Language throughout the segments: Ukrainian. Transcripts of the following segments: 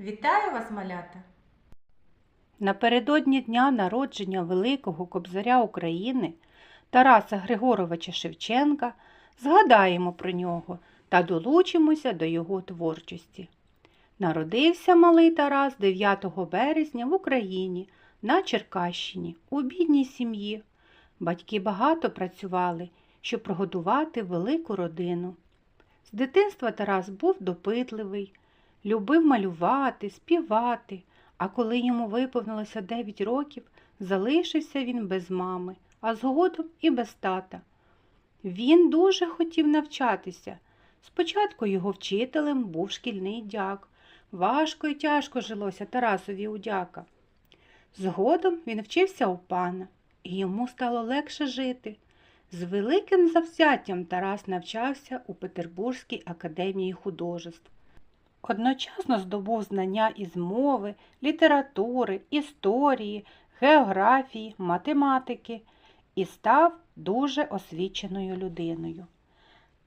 Вітаю вас, малята! Напередодні дня народження Великого Кобзаря України Тараса Григоровича Шевченка згадаємо про нього та долучимося до його творчості. Народився малий Тарас 9 березня в Україні на Черкащині у бідній сім'ї. Батьки багато працювали, щоб прогодувати велику родину. З дитинства Тарас був допитливий, любив малювати, співати. А коли йому виповнилося 9 років, залишився він без мами, а згодом і без тата. Він дуже хотів навчатися. Спочатку його вчителем був шкільний дяк. Важко і тяжко жилося Тарасові у дяка. Згодом він вчився у пана, і йому стало легше жити. З великим завзяттям Тарас навчався у Петербурзькій академії художеств. Одночасно здобув знання із мови, літератури, історії, географії, математики і став дуже освіченою людиною.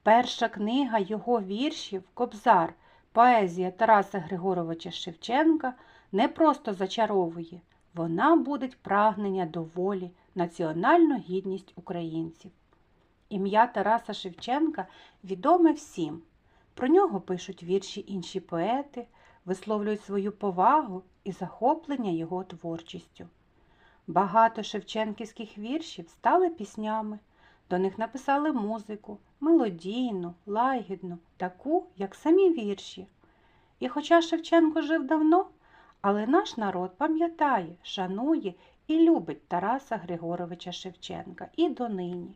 Перша книга його віршів Кобзар, поезія Тараса Григоровича Шевченка не просто зачаровує, вона будить прагнення до волі, національну гідність українців. Ім'я Тараса Шевченка відоме всім. Про нього пишуть вірші інші поети, висловлюють свою повагу і захоплення його творчістю. Багато шевченківських віршів стали піснями, до них написали музику, мелодійну, лагідну, таку, як самі вірші. І хоча Шевченко жив давно, але наш народ пам'ятає, шанує і любить Тараса Григоровича Шевченка і донині.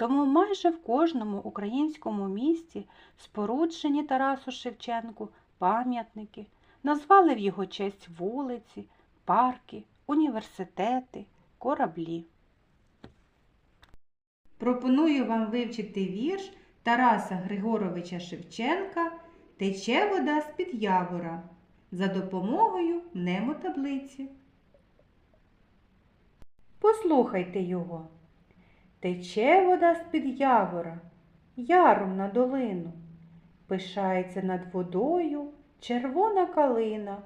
Тому майже в кожному українському місті споруджені Тарасу Шевченку пам'ятники, назвали в його честь вулиці, парки, університети, кораблі. Пропоную вам вивчити вірш Тараса Григоровича Шевченка Тече вода з-під явора за допомогою мнемотаблиці. Послухайте його. Тече вода з-під явора, яром на долину. Пишається над водою червона калина.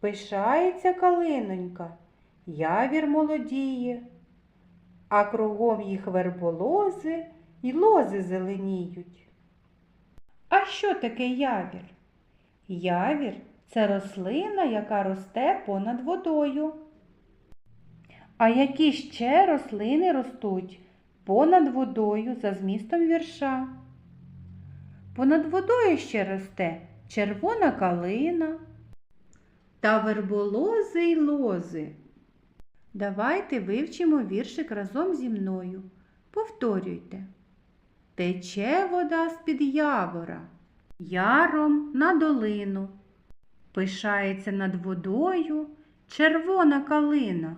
Пишається калинонька, явір молодіє, а кругом їх верболози й лози зеленіють. А що таке явір? Явір це рослина, яка росте понад водою. А які ще рослини ростуть понад водою за змістом вірша? Понад водою ще росте червона калина та верболози й лози. Давайте вивчимо віршик разом зі мною. Повторюйте. Тече вода з-під явора, яром на долину. Пишається над водою червона калина.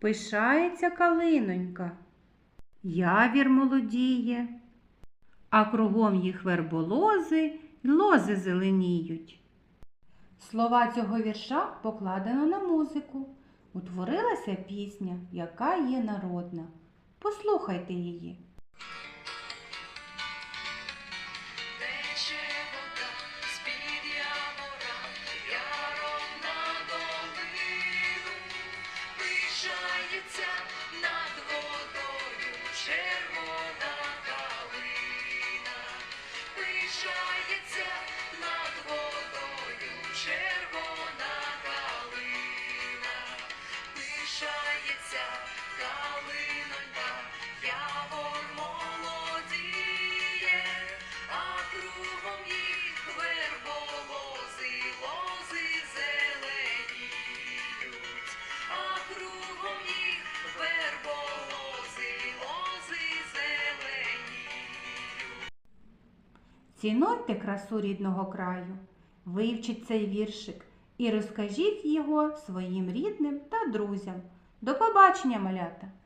Пишається калинонька, явір молодіє, а кругом їх верболози й лози зеленіють. Слова цього вірша покладено на музику. Утворилася пісня, яка є народна. Послухайте її. Кругом їх верболози, лози зеленіють, а кругом їх верболози, лози зеленіють. Цінуйте красу рідного краю, вивчіть цей віршик і розкажіть його своїм рідним та друзям. До побачення, малята!